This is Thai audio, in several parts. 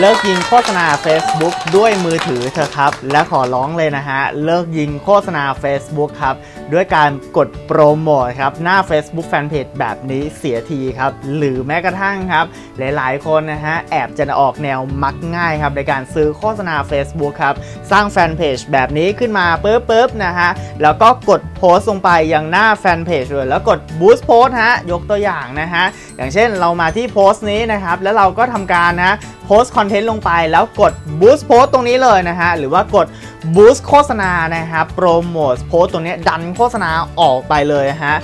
เลิกยิงโฆษณา Facebook ด้วยมือถือเถอะครับ และขอร้องเลยนะฮะ เลิกยิงโฆษณา Facebook ครับ ด้วยการกดโปรโมทครับหน้า Facebook Fanpage แบบนี้เสียทีครับ หรือแม้กระทั่งครับ หลายๆ คนนะฮะแอบจะออกแนวมักง่ายครับ ในการซื้อโฆษณา Facebook ครับ สร้างแฟนเพจแบบนี้ขึ้นมาปุ๊บปุ๊บนะฮะ แล้วก็กดโพสต์ลงไปยังหน้าแฟนเพจเลยแล้วกด Boost Post ฮะยกตัวอย่างนะฮะ อย่างเช่นเรามาที่โพสต์นี้นะครับ แล้วเราก็ทำการนะโพสต์คอนเทนต์ลงไปแล้วกด Boost Post ตรงนี้เลยนะฮะหรือว่ากด Boost โฆษณานะครับโปรโมทโพสต์ตรงนี้ดันโฆษณาออกไปเลยฮะ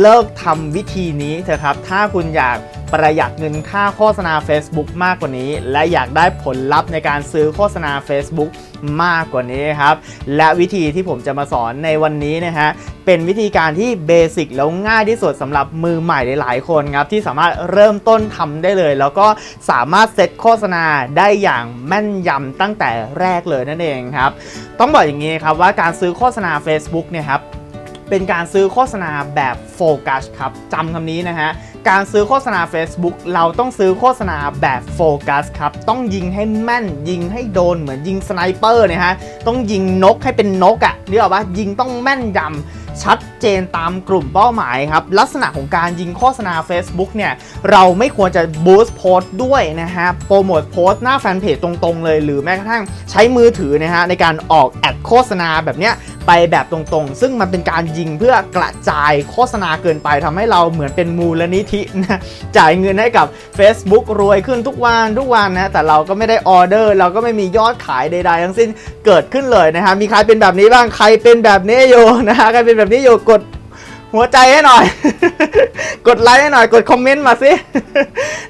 เลิกทำวิธีนี้เถอะครับ ถ้าคุณอยากประหยัดเงินค่าโฆษณา Facebook มากกว่านี้ และอยากได้ผลลัพธ์ในการซื้อโฆษณา Facebook มากกว่านี้ครับ และวิธีที่ผมจะมาสอนในวันนี้นะฮะ เป็นวิธีการที่เบสิกแล้วง่ายที่สุดสำหรับมือใหม่หลายๆคนครับ ที่สามารถเริ่มต้นทำได้เลย แล้วก็สามารถเซตโฆษณาได้อย่างแม่นยำตั้งแต่แรกเลยนั่นเองครับ ต้องบอกอย่างนี้ครับว่าการซื้อโฆษณา Facebook เนี่ยครับ เป็นการซื้อโฆษณาแบบโฟกัสครับจำคำนี้นะฮะ การซื้อโฆษณา Facebook เราต้องซื้อโฆษณาแบบโฟกัสครับ ต้องยิงให้แม่น ยิงให้โดนเหมือนยิงสไนเปอร์เนี่ยฮะ ต้องยิงนกให้เป็นนกอะ่ะเรียกว่ายิงต้องแม่นยำชัดเจนตามกลุ่มเป้าหมายครับ ลักษณะของการยิงโฆษณา Facebook เนี่ย เราไม่ควรจะบูสต์โพสต์ด้วยนะฮะ โปรโมทโพสต์หน้าแฟนเพจตรงๆเลย หรือแม้กระทั่งใช้มือถือนะฮะ ในการออกแอดโฆษณาแบบเนี้ย ไปแบบตรงๆ ซึ่งมันเป็นการยิงเพื่อกระจายโฆษณาเกินไปทำให้เราเหมือนเป็นมูลนิธินะจ่ายเงินให้กับ Facebook รวยขึ้นทุกวันทุกวันนะแต่เราก็ไม่ได้ออเดอร์ เราก็ไม่มียอดขายใดๆ ทั้งสิ้นเกิดขึ้นเลยนะฮะมีใครเป็นแบบนี้บ้างใครเป็นแบบนี้อยู่นะฮะใครเป็นแบบนี้อยู่กด หัวใจให้หน่อย กดไลค์ให้หน่อย กดคอมเมนต์มาสิ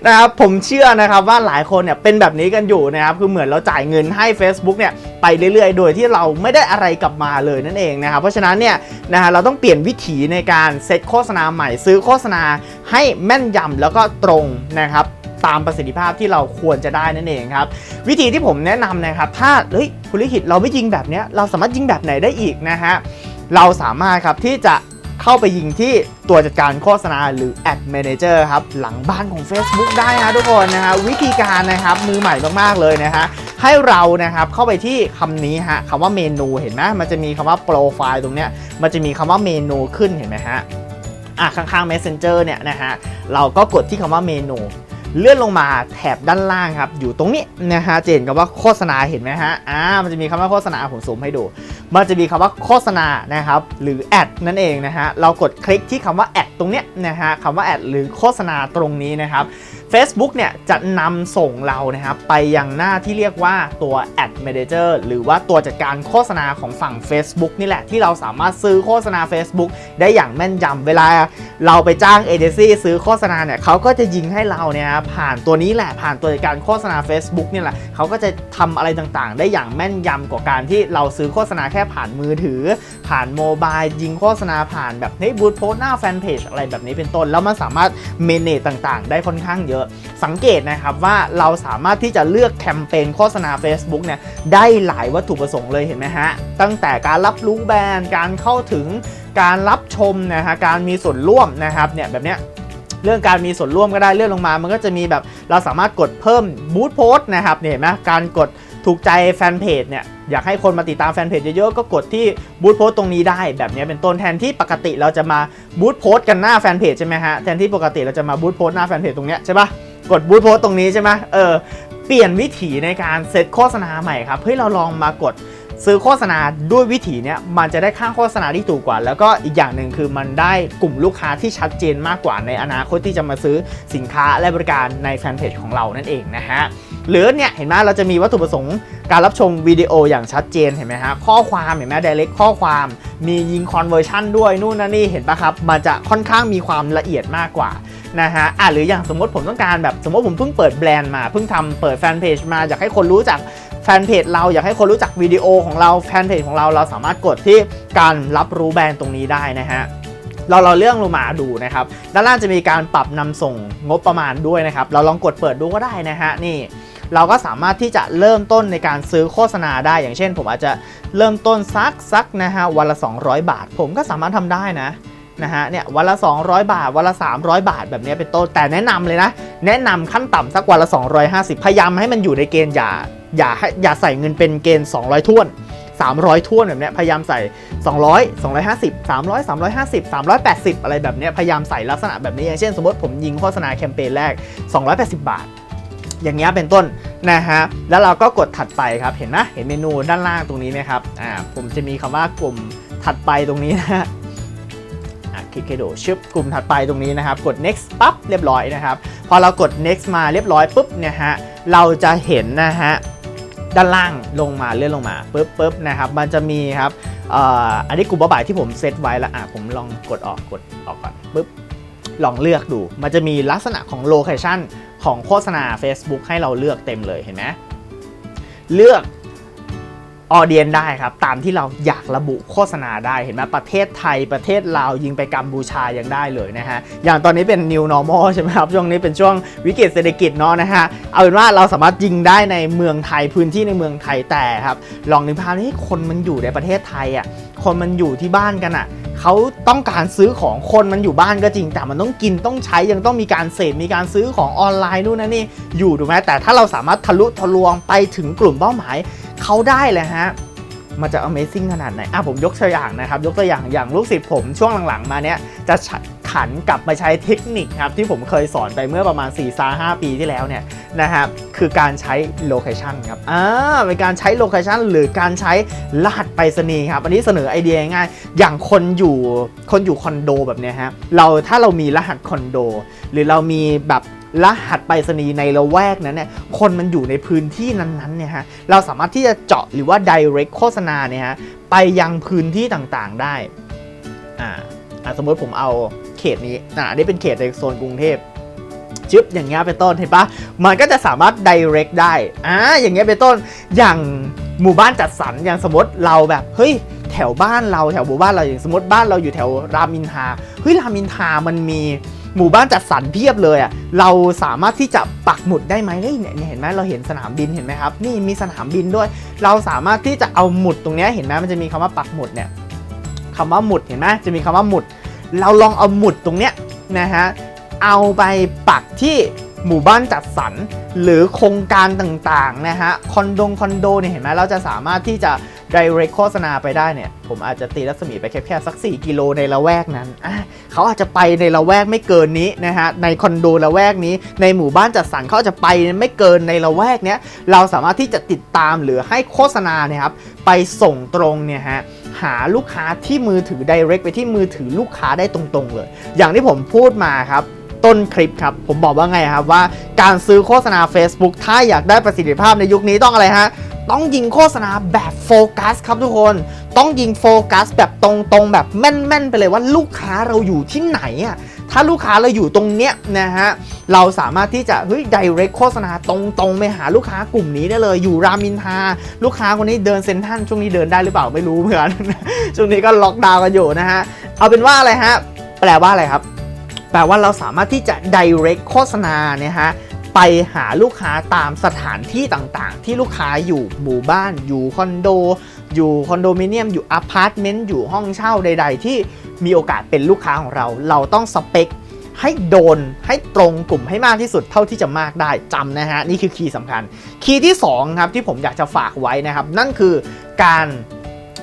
นะครับผมเชื่อนะครับว่าหลายคนเนี่ยเป็นแบบนี้กันอยู่นะครับคือเหมือนเราจ่ายเงินให้ Facebook เนี่ยไปเรื่อยๆ โดยที่เราไม่ได้อะไรกลับมาเลยนั่นเองนะครับเพราะฉะนั้นเนี่ยนะฮะเราต้องเปลี่ยนวิถีในการเซตโฆษณาใหม่ซื้อโฆษณาให้แม่นยำแล้วก็ตรงนะครับตามประสิทธิภาพที่เราควรจะได้นั่นเองครับ วิธีที่ผมแนะนำนะครับ ถ้าเฮ้ยคุณลิขิตเราไม่ยิงแบบนี้เราสามารถยิงแบบไหนได้อีกนะฮะเราสามารถครับที่จะ เข้าไปยิงที่ตัวจัดการโฆษณาหรือ Ad Manager ครับ หลังบ้านของ Facebook ได้นะทุกคนนะฮะวิธีการนะครับมือใหม่มาก ๆ เลยนะฮะให้เรานะครับเข้าไปที่คำนี้ฮะคำว่าเมนูเห็นไหมมันจะมีคำว่าโปรไฟล์ตรงเนี้ยมันจะมีคำว่าเมนูขึ้นเห็นไหมฮะอะข้างๆ Messenger เนี่ยนะฮะเราก็กดที่คำว่าเมนู เลื่อนลงมาแถบด้านล่างครับ อยู่ตรงนี้นะฮะเห็นกับว่าโฆษณาเห็นไหมฮะอ่ามันจะมีคำว่าโฆษณาผมซูมให้ดู มันจะมีคำว่าโฆษณานะครับหรือแอดนั่นเองนะฮะเรากดคลิกที่คำว่าแอดตรงเนี้ยนะฮะคำว่าแอดหรือโฆษณาตรงนี้นะครับ Facebook เนี่ยจะนำส่งเรานะครับไปยังหน้าที่เรียกว่าตัว Ad Manager หรือว่าตัวจัดการโฆษณาของฝั่ง Facebook นี่แหละ ที่เราสามารถซื้อโฆษณา Facebook ได้อย่างแม่นยำเวลาเราไปจ้างเอเจนซี่ซื้อโฆษณาเนี่ยเขาก็จะยิงให้เราเนี่ยผ่านตัวนี้แหละผ่านตัวจัดการโฆษณา Facebook นี่แหละเขาก็จะทำอะไรต่างๆ ได้อย่างแม่นยำกว่าการที่เราซื้อโฆษณาแค่ผ่านมือถือ ผ่านโมบายยิงโฆษณาผ่านแบบเฮ้ยบูธโพสหน้าแฟนเพจอะไรแบบนี้เป็นต้นแล้วมันสามารถเมเนจต่างๆ ได้ค่อนข้างเยอะสังเกตนะครับว่าเราสามารถที่จะเลือกแคมเปญโฆษณา Facebook เนี่ยได้หลายวัตถุประสงค์เลยเห็นไหมฮะ ตั้งแต่การรับรู้แบรนด์การเข้าถึงการรับชมนะฮะการมีส่วนร่วมนะครับเนี่ยแบบเนี้ยเรื่องการมีส่วนร่วมก็ได้เลื่อนลงมา มันก็จะมีแบบเราสามารถกดเพิ่มบูธโพสต์นะครับเนี่ยเห็นไหมการกด ถูกใจแฟนเพจเนี่ยอยากให้คนมาติดตามแฟนเพจเยอะๆก็กดที่บูธโพสตตรงนี้ได้แบบนี้เป็นต้นแทนที่ปกติเราจะมาบูธโพสต์กันหน้าแฟนเพจใช่ไหมฮะแทนที่ปกติเราจะมาบูธโพสต์หน้าแฟนเพจตรงเนี้ยใช่ปะกดบูธโพสต์ตรงนี้ใช่ไหมเออเปลี่ยนวิถีในการเซตโฆษณาใหม่ครับเฮ้ยเราลองมากดซื้อโฆษณาด้วยวิธีเนี้ยมันจะได้ค่าโฆษณาที่ถูกกว่า แล้วก็อีกอย่างหนึ่งคือมันได้กลุ่มลูกค้าที่ชัดเจนมากกว่าในอนาคตที่จะมาซื้อสินค้าและบริการในแฟนเพจของเรานั่นเองนะฮะ หรือเนี่ยเห็นไหมเราจะมีวัตถุประสงค์การรับชมวิดีโออย่างชัดเจนเห็นไหมฮะข้อความเห็นไหม direct ข้อความมียิง conversion ด้วยนู่นนั่นนี่เห็นปะครับ มันจะค่อนข้างมีความละเอียดมากกว่านะฮะอะหรืออย่างสมมติผมต้องการแบบสมมติผมเพิ่งเปิดแบรนด์มาเพิ่งทำเปิดแฟนเพจมาอยากให้คนรู้จักแฟนเพจเราอยากให้คนรู้จักวิดีโอของเราแฟนเพจของเราเราสามารถกดที่การรับรู้แบรนด์ตรงนี้ได้นะฮะเราเราเรื่องลงมาดูนะครับด้านล่างจะมีการปรับนำส่งงบประมาณด้วยนะครับ เราลองกดเปิดดูก็ได้นะฮะนี่ เราก็สามารถที่จะเริ่มต้นในการซื้อโฆษณาได้ อย่างเช่น ผมอาจจะเริ่มต้นซักซักนะฮะวันละ 200 บาท ผมก็สามารถทำได้นะนะฮะเนี่ยวันละ 200 บาท วันละ 300 บาทแบบนี้เป็นต้นแต่แนะนำเลยนะ แนะนำขั้นต่ำสักวันละ 250 พยายามให้มันอยู่ในเกณฑ์อย่าอย่าให้อย่าใส่เงินเป็นเกณฑ์ 200ท้วน300ท้วนแบบนี้พยายามใส่ 200 250 300 350 380 อะไรแบบนี้พยายามใส่ลักษณะแบบนี้อย่างเช่น สมมติผมยิงโฆษณาแคมเปญแรก 280 บาท อย่างเงี้ยเป็นต้นนะฮะแล้วเราก็กดถัดไปครับเห็นไหมเห็นเมนูด้านล่างตรงนี้ไหมครับอ่าผมจะมีคำว่ากลุ่มถัดไปตรงนี้นะฮะอะคลิกให้ดูชึบกลุ่มถัดไปตรงนี้นะครับ กด next ปั๊บเรียบร้อยนะครับ พอเรากด next มาเรียบร้อยปุ๊บเนี่ยฮะเราจะเห็นนะฮะด้านล่างลงมาเลื่อนลงมาปุ๊บปุ๊บนะครับมันจะมีครับอ่ออันนี้กลุ่มเป้าหมายที่ผมเซตไว้แล้วอะผมลองกดออกกดออกก่อนปุ๊บลองเลือกดู มันจะมีลักษณะของโลเคชัน ของโฆษณา Facebook ให้เราเลือกเต็มเลยเห็นไหมเลือก ออเดียนได้ครับ ตามที่เราอยากระบุโฆษณาได้เห็นไหมประเทศไทยประเทศลาวยิงไปกัมพูชายังได้เลยนะฮะ อย่างตอนนี้เป็น new normal ใช่ไหมครับ ช่วงนี้เป็นช่วงวิกฤตเศรษฐกิจเนาะนะฮะ เอาเป็นว่าเราสามารถยิงได้ในเมืองไทยพื้นที่ในเมืองไทยแต่ครับ ลองนึกภาพนี้คนมันอยู่ในประเทศไทยอะคนมันอยู่ที่บ้านกันอะเขาต้องการซื้อของคนมันอยู่บ้านก็จริง แต่มันต้องกินต้องใช้ยังต้องมีการเสพมีการซื้อของออนไลน์นู่นนั่นนี่อยู่ถูกไหมแต่ถ้าเราสามารถทะลุทะลวงไปถึงกลุ่มเป้าหมาย เขาได้เลยฮะมันจะ Amazing ขนาดไหน อะผมยกตัวอย่างนะครับ ยกตัวอย่างอย่างลูกศิษย์ผมช่วงหลังๆ มาเนี้ยจะขันกลับมาใช้เทคนิคครับที่ผมเคยสอนไปเมื่อประมาณ4 5 5ปีที่แล้วเนี่ยนะครับคือการใช้โลเคชันครับอ่าเป็นการใช้โลเคชันหรือการใช้รหัสไปรษณีย์ครับ อันนี้เสนอไอเดียง่ายๆอย่างคนอยู่คนอยู่คอนโดแบบเนี้ยฮะเราถ้าเรามีรหัสคอนโด หรือเรามีแบบ รหัสไปรษณีย์ในละแวกนั้นเนี่ยคนมันอยู่ในพื้นที่นั้นๆเนี่ยฮะเราสามารถที่จะเจาะหรือว่า direct โฆษณาเนี่ยฮะไปยังพื้นที่ต่างๆได้อ่าสมมติผมเอาเขตนี้อ่านี่เป็นเขตในโซนกรุงเทพจึ๊บอย่างเงี้ยเป็นต้นเห็นปะมันก็จะสามารถ direct ได้อ่าอย่างเงี้ยเป็นต้นอย่างหมู่บ้านจัดสรรอย่างสมมติเราแบบเฮ้ยแถวบ้านเราแถวหมู่บ้านเราอย่างสมมติบ้านเราอยู่แถวรามอินทาเฮ้ยรามอินทามันมี หมู่บ้านจัดสรรเพียบเลยอะเราสามารถที่จะปักหมุดได้ไหมเฮ้ยเนี่ยเห็นไหมเราเห็นสนามบินเห็นไหมครับนี่มีสนามบินด้วย เราสามารถที่จะเอาหมุดตรงนี้เห็นไหมมันจะมีคำว่าปักหมุดเนี่ยคำว่าหมุดเห็นไหมจะมีคำว่าหมุด เราลองเอาหมุดตรงเนี้ยนะฮะเอาไปปักที่หมู่บ้านจัดสรรหรือโครงการต่างๆนะฮะคอนโดคอนโดเนี่ยเห็นไหมเราจะสามารถที่จะ direct โฆษณาไปได้เนี่ย ผมอาจจะตีรัศมีไปแค่แค่สัก 4 กิโลในละแวกนั้นเขาอาจจะไปในละแวกไม่เกินนี้นะฮะในคอนโดละแวกนี้ ในหมู่บ้านจัดสรรเขาจจะไปไม่เกินในละแวกเนี้ยเราสามารถที่จะติดตามหรือให้โฆษณาเนี่ยครับไปส่งตรงเนี่ยฮะหาลูกค้าที่มือถือ direct ไปที่มือถือลูกค้าได้ตรงๆ เลย อย่างที่ผมพูดมาครับต้นคลิปครับ ผมบอกว่าไงครับว่าการซื้อโฆษณา Facebook ถ้าอยากได้ประสิทธิภาพในยุคนี้ต้องอะไรฮะ ต้องยิงโฆษณาแบบโฟกัสครับทุกคน ต้องยิงโฟกัสแบบตรงๆ แบบแม่นๆ ไปเลยว่าลูกค้าเราอยู่ที่ไหนอะถ้าลูกค้าเราอยู่ตรงเนี้ยนะฮะเราสามารถที่จะเฮ้ย direct โฆษณาตรงๆไปหาลูกค้ากลุ่มนี้ได้เลยอยู่รามินทา ลูกค้าคนนี้เดินเซ็นทัลช่วงนี้เดินได้หรือเปล่าไม่รู้เหมือนกันช่วงนี้ก็ล็อกดาวน์กันอยู่นะฮะเอาเป็นว่าอะไรฮะแปลว่าอะไรครับ แปลว่าเราสามารถที่จะ direct โฆษณาเนี่ยฮะ ไปหาลูกค้าตามสถานที่ต่างๆ ที่ลูกค้าอยู่หมู่บ้าน อยู่คอนโด อยู่คอนโดมิเนียม อยู่อพาร์ตเมนต์ อยู่ห้องเช่าใด ๆ ที่มีโอกาสเป็นลูกค้าของเรา เราต้องสเปคให้โดนให้ตรงกลุ่มให้มากที่สุดเท่าที่จะมากได้จำนะฮะ นี่คือคีย์สำคัญ คีย์ที่2ครับที่ผมอยากจะฝากไว้นะครับ นั่นคือการ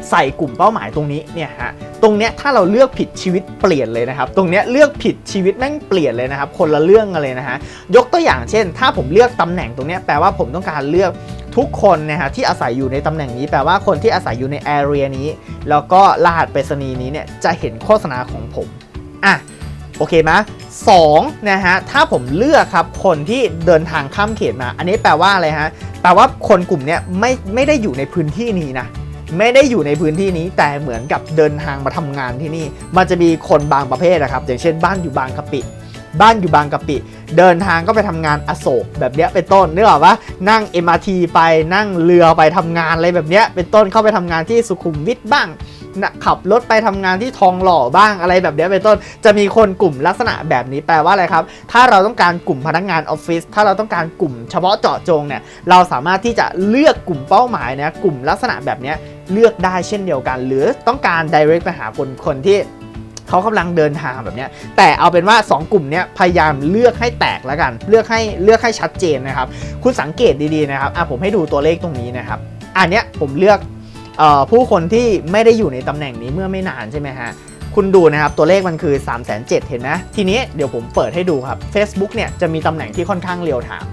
ใส่กลุ่มเป้าหมายตรงนี้เนี่ยฮะตรงเนี้ยถ้าเราเลือกผิดชีวิตเปลี่ยนเลยนะครับ ตรงเนี้ยเลือกผิดชีวิตแม่งเปลี่ยนเลยนะครับ คนละเรื่องกันเลยนะฮะยกตัวอย่างเช่น ถ้าผมเลือกตำแหน่งตรงเนี้ยแปลว่าผมต้องการเลือกทุกคนนะฮะที่อาศัยอยู่ในตำแหน่งนี้แปลว่าคนที่อาศัยอยู่ในแอเรียนี้ แล้วก็รหัสไปรษณีย์นี้เนี่ยจะเห็นโฆษณาของผมอะโอเคไหมสองนะฮะถ้าผมเลือกครับคนที่เดินทางข้ามเขตมา อันนี้แปลว่าอะไรฮะแปลว่าคนกลุ่มนี้ไม่ไม่ได้อยู่ในพื้นที่นี้นะ ไม่ได้อยู่ในพื้นที่นี้แต่เหมือนกับเดินทางมาทำงานที่นี่ มันจะมีคนบางประเภทนะครับ อย่างเช่นบ้านอยู่บางกะปิ บ้านอยู่บางกะปิ เดินทางก็ไปทำงานอโศกแบบเนี้ยเป็นต้นนึกออกปะนั่ง MRT ไปนั่งเรือไปทำงานอะไรแบบเนี้ยเป็นต้นเข้าไปทำงานที่สุขุมวิทบ้างนะขับรถไปทำงานที่ทองหล่อบ้างอะไรแบบเนี้ยเป็นต้น จะมีคนกลุ่มลักษณะแบบนี้แปลว่าอะไรครับ ถ้าเราต้องการกลุ่มพนักงานออฟฟิศถ้าเราต้องการกลุ่มเฉพาะเจาะจงเนี่ยเราสามารถที่จะเลือกกลุ่มเป้าหมายนะกลุ่มลักษณะแบบเนี้ย เลือกได้เช่นเดียวกัน หรือต้องการ direct ไปหาคนคนที่เขากำลังเดินทางแบบนี้แต่เอาเป็นว่า 2 กลุ่มนี้พยายามเลือกให้แตกแล้วกัน เลือกให้เลือกให้ชัดเจนนะครับ คุณสังเกตดีๆนะครับอะผมให้ดูตัวเลขตรงนี้นะครับ อันเนี้ยผมเลือกออผู้คนที่ไม่ได้อยู่ในตำแหน่งนี้เมื่อไม่นานใช่ไหมฮะคุณดูนะครับ ตัวเลขมันคือ 3 7 0 0 0เห็นไหมทีนี้เดี๋ยวผมเปิดให้ดูครับ Facebook เนี่ยจะมีตำแหน่งที่ค่อนข้างเรียวถาม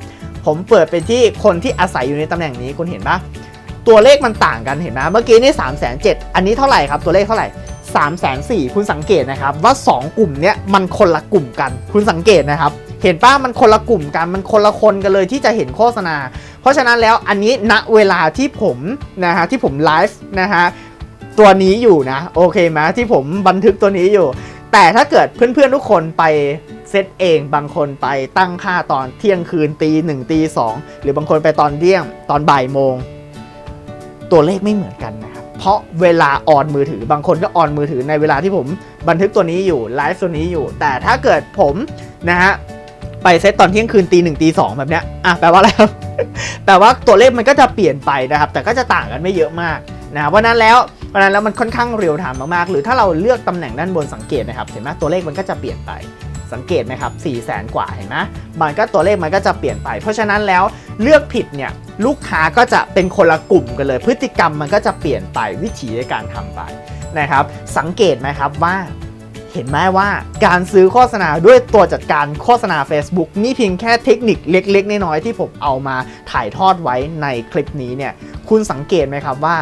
ผมเปิดไปที่คนที่อาศัยอยู่ในตำแหน่งนี้คุณเห็นปะ ตัวเลขมันต่างกันเห็นไหมเมื่อกี้นี่3 7 0 0 0อันนี้เท่าไหร่ครับ ตัวเลขเท่าไหร่3 4 0 0 0คุณสังเกตนะครับว่า 2 กลุ่มเนี้ยมันคนละกลุ่มกัน คุณสังเกตนะครับ เห็นป้ามันคนละกลุ่มกัน มันคนละคนกันเลยที่จะเห็นโฆษณา เพราะฉะนั้นแล้วอันนี้ณเวลาที่ผมนะฮะที่ผมไลฟ์นะฮะตัวนี้อยู่นะโอเคไหมที่ผมบันทึกตัวนี้อยู่ แต่ถ้าเกิดเพื่อนๆทุกคนไปเซตเองบางคนไปตั้งค่าตอนเที่ยงคืนตีหนึ่งตีสองหรือบางคนไปตอนเที่ยงตอนบ่ายโมง ตัวเลขไม่เหมือนกันนะครับ เพราะเวลาออนมือถือบางคนก็ออนมือถือในเวลาที่ผมบันทึกตัวนี้อยู่ไลฟ์ตัวนี้อยู่ แต่ถ้าเกิดผมนะฮะไปเซตตอนเที่ยงคืนตีหนึ่งตีสองแบบเนี้ยอะแปลว่าอะไรครับแต่ว่าตัวเลขมันก็จะเปลี่ยนไปนะครับ แต่ก็จะต่างกันไม่เยอะมากนะครับเพราะนั้นแล้วเพราะนั้นแล้วมันค่อนข้างเรียวไทม์มากๆ หรือถ้าเราเลือกตำแหน่งด้านบนสังเกตนะครับ เห็นไหมตัวเลขมันก็จะเปลี่ยนไปสังเกตไหมครับ4 0 0แสนกว่าเห็นไหมมันก็ตัวเลขมันก็จะเปลี่ยนไป เพราะฉะนั้นแล้ว เลือกผิดเนี่ยลูกค้าก็จะเป็นคนละกลุ่มกันเลย พฤติกรรมมันก็จะเปลี่ยนไปวิถีในการทำไปนะครับ สังเกตไหมครับว่าเห็นไหมว่าการซื้อโฆษณาด้วยตัวจัดการโฆษณา Facebook นี่เพียงแค่เทคนิคเล็ก ๆ น้อยๆที่ผมเอามาถ่ายทอดไว้ในคลิปนี้เนี่ยคุณสังเกตไหมครับว่า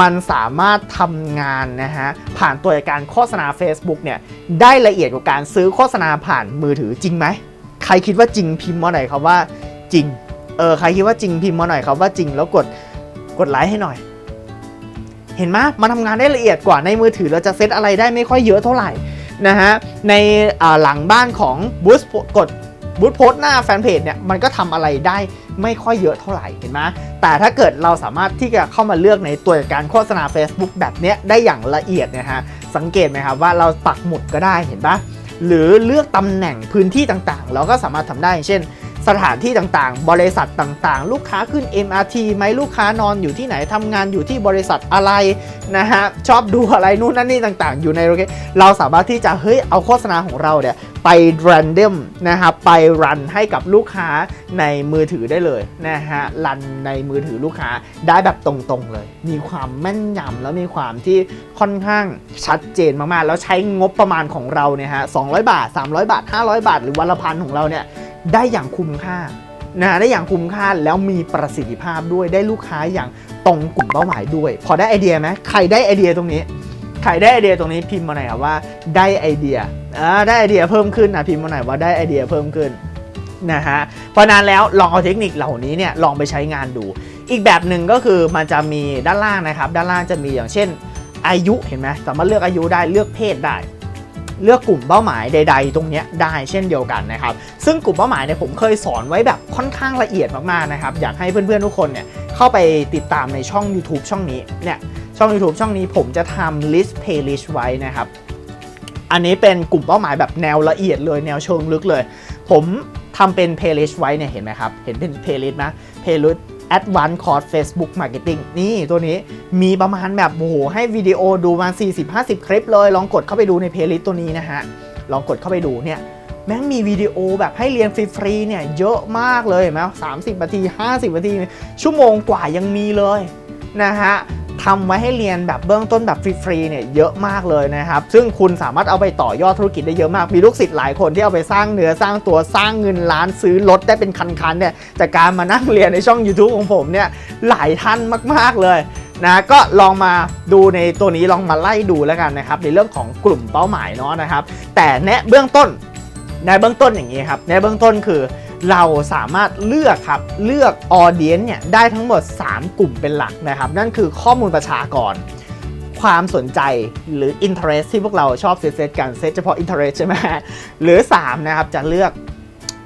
มันสามารถทำงานนะฮะผ่านตัวจัดการโฆษณา Facebook เนี่ยได้ละเอียดกว่าการซื้อโฆษณาผ่านมือถือจริงไหม ใครคิดว่าจริงพิมพ์มาหน่อยครับว่าจริง เออใครคิดว่าจริงพิมพ์มาหน่อยครับว่าจริงแล้วกดกดไลค์ให้หน่อย เห็นไหมมันทำงานได้ละเอียดกว่าในมือถือเราจะเซตอะไรได้ไม่ค่อยเยอะเท่าไหร่นะฮะในหลังบ้านของบูสกดบูสโพสหน้าแฟนเพจเนี่ยมันก็ทำอะไรได้ไม่ค่อยเยอะเท่าไหร่เห็นไหมแต่ถ้าเกิดเราสามารถที่จะเข้ามาเลือกในตัวการโฆษณา Facebook แบบเนี้ยได้อย่างละเอียดนะฮะสังเกตไหมครับว่าเราปักหมุดก็ได้เห็นปะหรือเลือกตำแหน่งพื้นที่ต่างๆ เราก็สามารถทำได้เช่น สถานที่ต่างๆ บริษัทต่างๆ ลูกค้าขึ้น MRT ไหมลูกค้านอนอยู่ที่ไหนทำงานอยู่ที่บริษัทอะไรนะฮะชอบดูอะไรนู่นนั่นนี่ต่างๆ อยู่ในโลเคเราสามารถที่จะเฮ้ยเอาโฆษณาของเราเนี่ยไป random นะครับไปรันให้กับลูกค้าในมือถือได้เลยนะฮะรันในมือถือลูกค้าได้แบบตรงๆเลย มีความแม่นยำแล้วมีความที่ค่อนข้างชัดเจนมากๆ แล้วใช้งบประมาณของเราเนี่ยฮะ200 บาท 300 บาท 500 บาท หรือวันละพันของเราเนี่ย ได้อย่างคุ้มค่านะได้อย่างคุ้มค่าแล้วมีประสิทธิภาพด้วยได้ลูกค้าอย่างตรงกลุ่มเป้าหมายด้วย พอได้ไอเดียไหมใครได้ไอเดียตรงนี้ใครได้ไอเดียตรงนี้พิมพ์มาหน่อยครับว่าได้ไอเดียอ่าได้ไอเดียเพิ่มขึ้นนะพิมพ์มาหน่อยว่าได้ไอเดียเพิ่มขึ้นนะฮะเพราะนั้นแล้วลองเอาเทคนิคเหล่านี้เนี่ยลองไปใช้งานดู อีกแบบหนึ่งก็คือมันจะมีด้านล่างนะครับ ด้านล่างจะมีอย่างเช่น อายุเห็นไหมสามารถเลือกอายุได้เลือกเพศได้ เลือกกลุ่มเป้าหมายใด ๆ ตรงนี้ได้เช่นเดียวกันนะครับ ซึ่งกลุ่มเป้าหมายเนี่ยผมเคยสอนไว้แบบค่อนข้างละเอียดมากๆนะครับ อยากให้เพื่อนๆทุกคนเนี่ยเข้าไปติดตามในช่อง YouTube ช่องนี้เนี่ยช่อง YouTube ช่องนี้ผมจะทำ list playlist ไว้นะครับ อันนี้เป็นกลุ่มเป้าหมายแบบแนวละเอียดเลยแนวเชิงลึกเลย ผมทำเป็น playlist ไว้เนี่ยเห็นไหมครับ เห็นเป็น playlist ไหม playlist Advanced Course Facebook Marketing นี่ตัวนี้มีประมาณแบบโอ้โหให้วิดีโอดูมา 40-50 คลิปเลย ลองกดเข้าไปดูในเพลย์ลิสตัวนี้นะฮะ ลองกดเข้าไปดูเนี่ยแม่งมีวิดีโอแบบให้เรียนฟรีๆเนี่ยเยอะมากเลยเห็นไหมสามสิบนาที 50 นาที ชั่วโมงกว่ายังมีเลยนะฮะ ทำไว้ให้เรียนแบบเบื้องต้นแบบฟรีๆเนี่ยเยอะมากเลยนะครับ ซึ่งคุณสามารถเอาไปต่อยอดธุรกิจได้เยอะมาก มีลูกศิษย์หลายคนที่เอาไปสร้างเนื้อสร้างตัวสร้างเงินล้านซื้อรถได้เป็นคันๆเนี่ยจากการมานั่งเรียนในช่อง YouTube ของผมเนี่ยหลายท่านมากๆเลยนะก็ลองมาดูในตัวนี้ลองมาไล่ดูแล้วกันนะครับในเรื่องของกลุ่มเป้าหมายเนาะนะครับ แต่แนะเบื้องต้นในเบื้องต้นอย่างนี้ครับในเบื้องต้นคือ เราสามารถเลือกครับ เลือกออเดียนเนี่ยได้ทั้งหมด 3 กลุ่มเป็นหลักนะครับ นั่นคือข้อมูลประชากร ความสนใจหรือ interest ที่พวกเราชอบเซตกันเซตเฉพาะ interest ใช่ไหมหรือ 3 นะครับ จะเลือก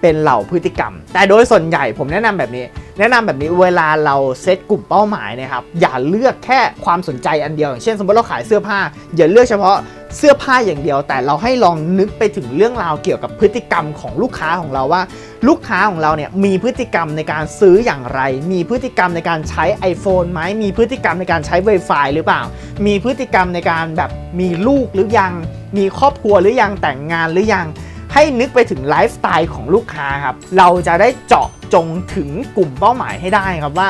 เป็นเหล่าพฤติกรรม แต่โดยส่วนใหญ่ผมแนะนำแบบนี้ แนะนำแบบนี้เวลาเราเซตกลุ่มเป้าหมายนะครับอย่าเลือกแค่ความสนใจอันเดียวอย่างเช่น สมมติเราขายเสื้อผ้า อย่าเลือกเฉพาะ เสื้อผ้าอย่างเดียว แต่เราให้ลองนึกไปถึงเรื่องราวเกี่ยวกับพฤติกรรมของลูกค้าของเราว่า ลูกค้าของเราเนี่ยมีพฤติกรรมในการซื้ออย่างไร มีพฤติกรรมในการใช้ iPhone ไหมมีพฤติกรรมในการใช้ Wi-Fi หรือเปล่า มีพฤติกรรมในการแบบมีลูกหรือยัง มีครอบครัวหรือยังแต่งงานหรือยัง ให้นึกไปถึงไลฟ์สไตล์ของลูกค้าครับเราจะได้เจาะจงถึงกลุ่มเป้าหมายให้ได้ครับว่า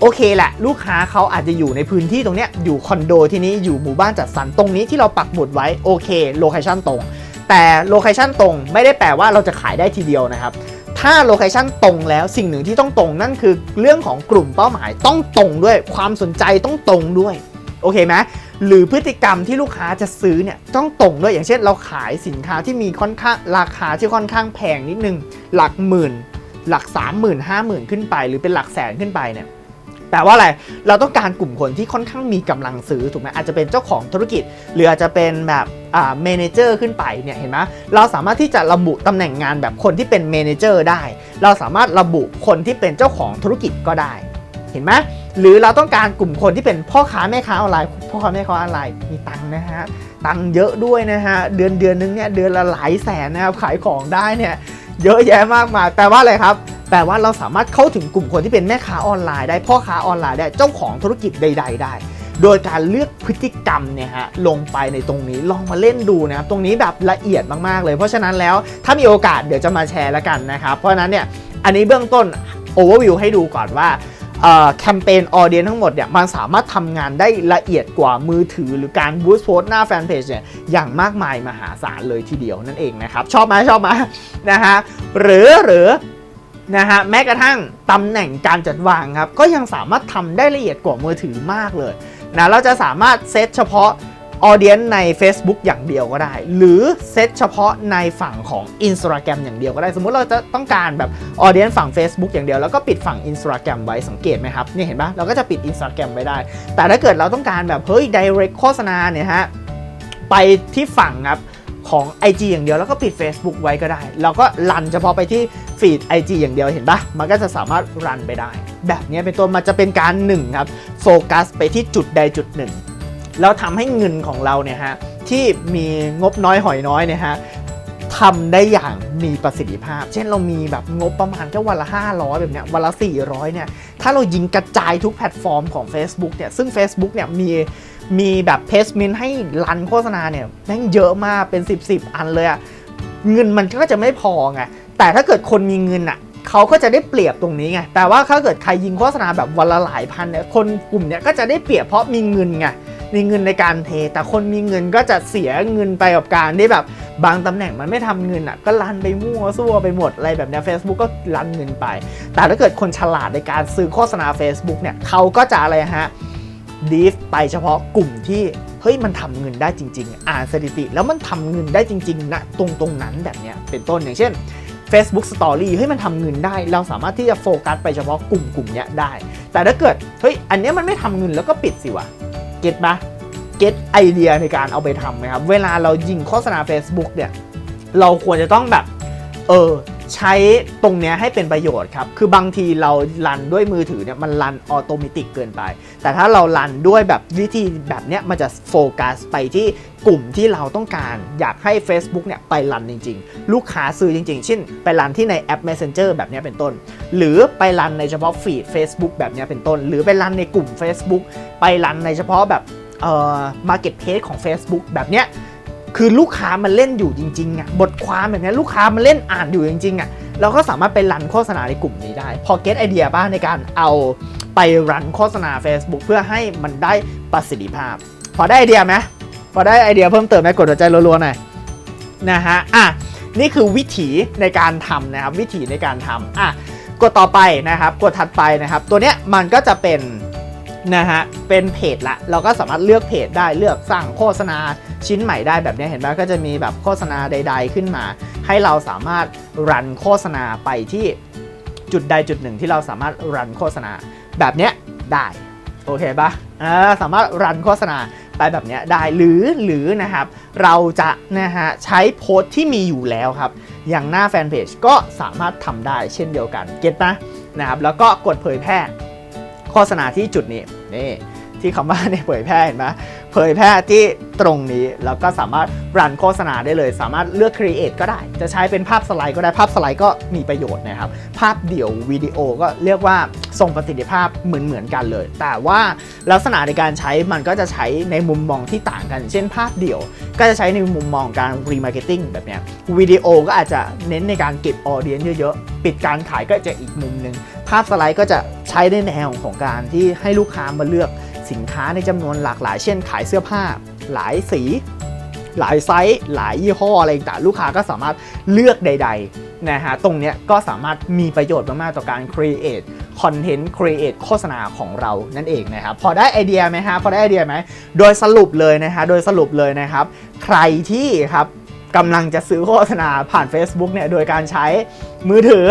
โอเคแหละลูกค้าเขาอาจจะอยู่ในพื้นที่ตรงเนี้ยอยู่คอนโดที่นี้อยู่หมู่บ้านจัดสรรตรงนี้ที่เราปักหมุดไว้โอเคโลเคชันตรง แต่โลเคชันตรงไม่ได้แปลว่าเราจะขายได้ทีเดียวนะครับถ้าโลเคชันตรงแล้วสิ่งหนึ่งที่ต้องตรงนั่นคือเรื่องของกลุ่มเป้าหมายต้องตรงด้วยความสนใจต้องตรงด้วยโอเคไหมหรือพฤติกรรมที่ลูกค้าจะซื้อเนี่ยต้องตรงด้วยอย่างเช่น เราขายสินค้าที่มีค่อนข้างราคาที่ค่อนข้างแพงนิดนึงหลักหมื่น หลัก 3 0 0 0 0 5 0,000 ขึ้นไป หรือเป็นหลักแสนขึ้นไปเนี่ย แปลว่าอะไร เราต้องการกลุ่มคนที่ค่อนข้างมีกำลังซื้อถูกไหมอาจจะเป็นเจ้าของธุรกิจ หรืออาจจะเป็นแบบอ่าเมนเจอร์ขึ้นไปเนี่ยเห็นไหมเราสามารถที่จะระบุตำแหน่งงานแบบคนที่เป็นเมนเจอร์ได้ เราสามารถระบุคนที่เป็นเจ้าของธุรกิจก็ได้ เห็นไหมหรือเราต้องการกลุ่มคนที่เป็นพ่อค้าแม่ค้าออนไลน์พ่อค้าแม่ค้าออนไลน์มีตังค์นะฮะตังค์เยอะด้วยนะฮะเดือนเดือนนึงเนี่ยเดือนละหลายแสนนะครับขายของได้เนี่ยเยอะแยะมากมายแปลว่าอะไรครับ แปลว่าเราสามารถเข้าถึงกลุ่มคนที่เป็นแม่ค้าออนไลน์ได้พ่อค้าออนไลน์ได้เจ้าของธุรกิจใด ๆ ได้ โดยการเลือกพฤติกรรมเนี่ยฮะลงไปในตรงนี้ลองมาเล่นดูนะครับตรงนี้แบบละเอียดมากๆเลย เพราะฉะนั้นแล้วถ้ามีโอกาสเดี๋ยวจะมาแชร์แล้วกันนะครับเพราะฉะนั้นเนี่ยอันนี้เบื้องต้น overview ให้ดูก่อนว่าแคมเปญออเดียนทั้งหมดเนี่ยมันสามารถทำงานได้ละเอียดกว่ามือถือหรือการบูสต์โพสหน้าแฟนเพจเนี่ยอย่างมากมายมหาศาลเลยทีเดียวนั่นเองนะครับ ชอบไหมชอบไหมนะฮะหรือหรือ นะฮะแม้กระทั่งตำแหน่งการจัดวางครับก็ยังสามารถทำได้ละเอียดกว่ามือถือมากเลยนะเราจะสามารถเซตเฉพาะออเดียนใน Facebook อย่างเดียวก็ได้ หรือเซตเฉพาะในฝั่งของ Instagram อย่างเดียวก็ได้ สมมุติเราจะต้องการแบบออเดียนฝั่ง Facebook อย่างเดียว แล้วก็ปิดฝั่ง Instagram ไว้สังเกตไหมครับนี่เห็นปะเราก็จะปิด Instagram ไว้ได้ แต่ถ้าเกิดเราต้องการแบบเฮ้ย direct โฆษณาเนี่ยฮะไปที่ฝั่งครับ ของ IG อย่างเดียวแล้วก็ปิด Facebook ไว้ก็ได้ เราก็รันเฉพาะไปที่ฟีด IG อย่างเดียวเห็นปะมันก็จะสามารถรันไปได้ แบบนี้เป็นตัวมันจะเป็นการหนึ่งครับโฟกัสไปที่จุดใดจุดหนึ่งแล้วทำให้เงินของเราเนี่ยฮะที่มีงบน้อยหอยน้อยเนี่ยฮะทำได้อย่างมีประสิทธิภาพ เช่นเรามีแบบงบประมาณแค่วันละ 500 แบบเนี้ยวันละ 400 เนี่ย ถ้าเรายิงกระจายทุกแพลตฟอร์มของ Facebook เนี่ย ซึ่ง Facebook เนี่ยมี มีแบบเพสเมนต์ให้รันโฆษณาเนี่ยแม่งเยอะมากเป็น 10 10อันเลยอะเงินมันก็จะไม่พอไงแต่ถ้าเกิดคนมีเงินอะเขาก็จะได้เปรียบตรงนี้ไงแต่ว่าถ้าเกิดใครยิงโฆษณาแบบวันละหลายพันเนี่ยคนกลุ่มเนี้ยก็จะได้เปรียบเพราะมีเงินไงมีเงินในการเท แต่คนมีเงินก็จะเสียเงินไปกับการที่แบบบางตำแหน่งมันไม่ทำเงินอะก็รันไปมั่วซั่วไปหมดอะไรแบบนี้ Facebook ก็รันเงินไป แต่ถ้าเกิดคนฉลาดในการซื้อโฆษณา Facebook เนี่ยเขาก็จะอะไรฮะ ดีฟไปเฉพาะกลุ่มที่เฮ้ยมันทำเงินได้จริง ๆ อ่านสถิติ แล้วมันทำเงินได้จริงๆนะตรงตรงนั้นแบบเนี้ยเป็นต้นอย่างเช่น Facebook Story เฮ้ยมันทำเงินได้ เราสามารถที่จะโฟกัสไปเฉพาะกลุ่มกลุ่มเนี้ยได้ แต่ถ้าเกิดเฮ้ยอันเนี้ยมันไม่ทำเงินแล้วก็ปิดสิวะเก็ตปะเก็ตไอเดียในการเอาไปทำไหมครับ เวลาเรายิงโฆษณา Facebook เนี่ย เราควรจะต้องแบบ เออ ใช้ตรงเนี้ยให้เป็นประโยชน์ครับ คือบางทีเรารันด้วยมือถือเนี่ยมันรันออโตเมติกเกินไป แต่ถ้าเรารันด้วยแบบวิธีแบบเนี้ยมันจะโฟกัสไปที่กลุ่มที่เราต้องการอยากให้ Facebook เนี่ยไปรันจริง ๆ ลูกค้าซื้อจริง ๆ เช่น ไปรันที่ในแอป Messenger แบบนี้เป็นต้น หรือไปรันในเฉพาะฟีด Facebook แบบนี้เป็นต้น หรือไปรันในกลุ่ม Facebook ไปรันในเฉพาะแบบเอ่อ marketplace ของ Facebook แบบเนี้ย คือลูกค้ามันเล่นอยู่จริงๆอะบทความแบบนี้ลูกค้ามันเล่นอ่านอยู่จริงๆอะเราก็สามารถไปรันโฆษณาในกลุ่มนี้ได้ พอเก็ตไอเดียบ้างในการเอาไปรันโฆษณา Facebook เพื่อให้มันได้ประสิทธิภาพ พอได้ไอเดียไหมพอได้ไอเดียเพิ่มเติมไหมกดหัวใจรัวๆหน่อยนะฮะอะนี่คือวิถีในการทำนะครับวิถีในการทำอะกดต่อไปนะครับกดถัดไปนะครับ ตัวเนี้ยมันก็จะเป็น นะฮะเป็นเพจละ เราก็สามารถเลือกเพจได้เลือกสร้างโฆษณาชิ้นใหม่ได้แบบนี้เห็นไหมก็จะมีแบบโฆษณาใด ๆ ขึ้นมา ให้เราสามารถรันโฆษณาไปที่จุดใดจุดหนึ่งที่เราสามารถรันโฆษณาแบบเนี้ยได้โอเคปะอ่าสามารถรันโฆษณาไปแบบนี้ได้หรือหรือนะครับ เราจะนะฮะใช้โพสต์ที่มีอยู่แล้วครับ อย่างหน้าแฟนเพจก็สามารถทำได้เช่นเดียวกันเก็ตปะนะครับแล้วก็กดเผยแพร่โฆษณาที่จุดนี้ นี่ ที่คำว่าเนี่ยเผยแพร่เห็นไหมเผยแพร่ที่ตรงนี้แล้วก็สามารถรันโฆษณาได้เลย สามารถเลือก Create ก็ได้ จะใช้เป็นภาพสไลด์ก็ได้ภาพสไลด์ก็มีประโยชน์นะครับ ภาพเดี่ยววิดีโอก็เรียกว่าทรงประสิทธิภาพเหมือนเหมือนกันเลย แต่ว่าลักษณะในการใช้มันก็จะใช้ในมุมมองที่ต่างกัน เช่น ภาพเดี่ยว ก็จะใช้ในมุมมองการรีมาร์เก็ตติ้งแบบนี้วิดีโอก็อาจจะเน้นในการเก็บออเดียนเยอะๆ ปิดการขายก็จะอีกมุมหนึ่งภาพสไลด์ก็จะใช้ในแนวของการที่ให้ลูกค้ามาเลือก สินค้าในจำนวนหลากหลาย เช่น ขายเสื้อผ้า หลายสี หลายไซส์ หลายยี่ห้ออะไรต่างลูกค้าก็สามารถเลือกใด ๆ นะฮะ ตรงเนี้ยก็สามารถมีประโยชน์มาก ๆ ต่อการ create คอนเทนต์ create โฆษณาของเรานั่นเองนะครับ พอได้ไอเดียไหมฮะพอได้ไอเดียไหม โดยสรุปเลยนะฮะโดยสรุปเลยนะครับ ใครที่ครับกำลังจะซื้อโฆษณาผ่าน Facebook เนี่ยโดยการใช้มือถือ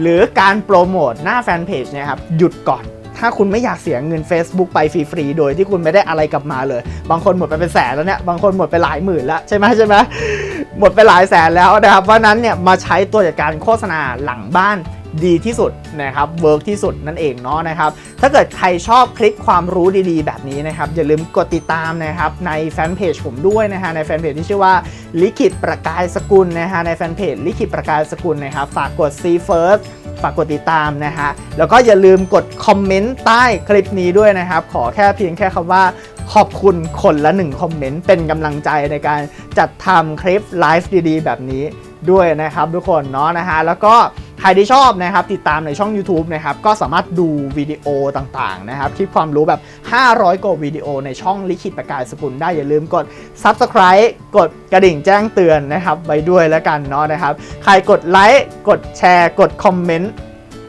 หรือการโปรโมทหน้าแฟนเพจเนี่ยครับหยุดก่อน ถ้าคุณไม่อยากเสียเงิน Facebook ไปฟรีๆ โดยที่คุณไม่ได้อะไรกลับมาเลย บางคนหมดไปเป็นแสนแล้วเนี่ย บางคนหมดไปหลายหมื่นแล้วใช่ไหมใช่ไหมหมดไปหลายแสนแล้วนะครับ เพราะฉะนั้นเนี่ยมาใช้ตัวจัดการโฆษณาหลังบ้าน ดีที่สุดนะครับเวิร์กที่สุดนั่นเองเนาะนะครับถ้าเกิดใครชอบคลิปความรู้ดีๆ แบบนี้นะครับอย่าลืมกดติดตามนะครับในแฟนเพจผมด้วยนะฮะในแฟนเพจที่ชื่อว่าลิขิตประกายสกุลนะฮะในแฟนเพจลิขิตประกายสกุลนะครับฝากกด see first ฝากกดติดตามนะฮะแล้วก็อย่าลืมกดคอมเมนต์ใต้คลิปนี้ด้วยนะครับ ขอแค่เพียงแค่คำว่าขอบคุณคนละหนึ่งคอมเมนต์เป็นกำลังใจในการจัดทำคลิปไลฟ์ดีๆ แบบนี้ด้วยนะครับทุกคนเนาะนะฮะแล้วก็ ใครที่ชอบนะครับติดตามในช่อง YouTube นะครับก็สามารถดูวิดีโอต่างๆนะครับคลิปความรู้แบบ 500 กว่าวิดีโอในช่องลิขิตประกายสกุลได้อย่าลืมกด Subscribe กดกระดิ่งแจ้งเตือนนะครับไว้ด้วยแล้วกันเนาะนะครับ ใครกดไลค์กดแชร์ กดคอมเมนต์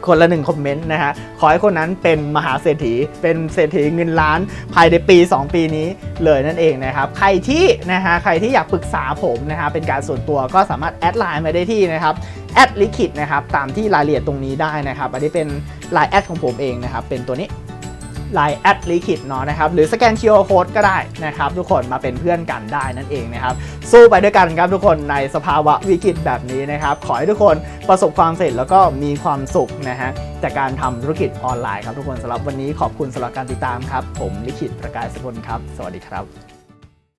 คนละหนึ่งคอมเมนต์นะฮะ ขอให้คนนั้นเป็นมหาเศรษฐี เป็นเศรษฐีเงินล้านภายในปี 2 ปีนี้เลยนั่นเองนะครับ ใครที่นะฮะ ใครที่อยากปรึกษาผมนะฮะ เป็นการส่วนตัวก็สามารถแอดไลน์มาได้ที่นะครับแอดลิขิตนะครับ ตามที่รายละเอียดตรงนี้ได้นะครับ อันนี้เป็นไลน์แอดของผมเองนะครับ เป็นตัวนี้ ไลน์แอดลิคิดเนาะนะครับหรือสแกน QR Code ก็ได้นะครับทุกคนมาเป็นเพื่อนกันได้นั่นเองนะครับสู้ไปด้วยกันครับทุกคนในสภาวะวิกฤตแบบนี้นะครับขอให้ทุกคนประสบความสำเร็จแล้วก็มีความสุขนะฮะจากการทำธุรกิจออนไลน์ครับทุกคนสำหรับวันนี้ขอบคุณสำหรับการติดตามครับ ผมลิขิตประกายสกุลครับ สวัสดีครับ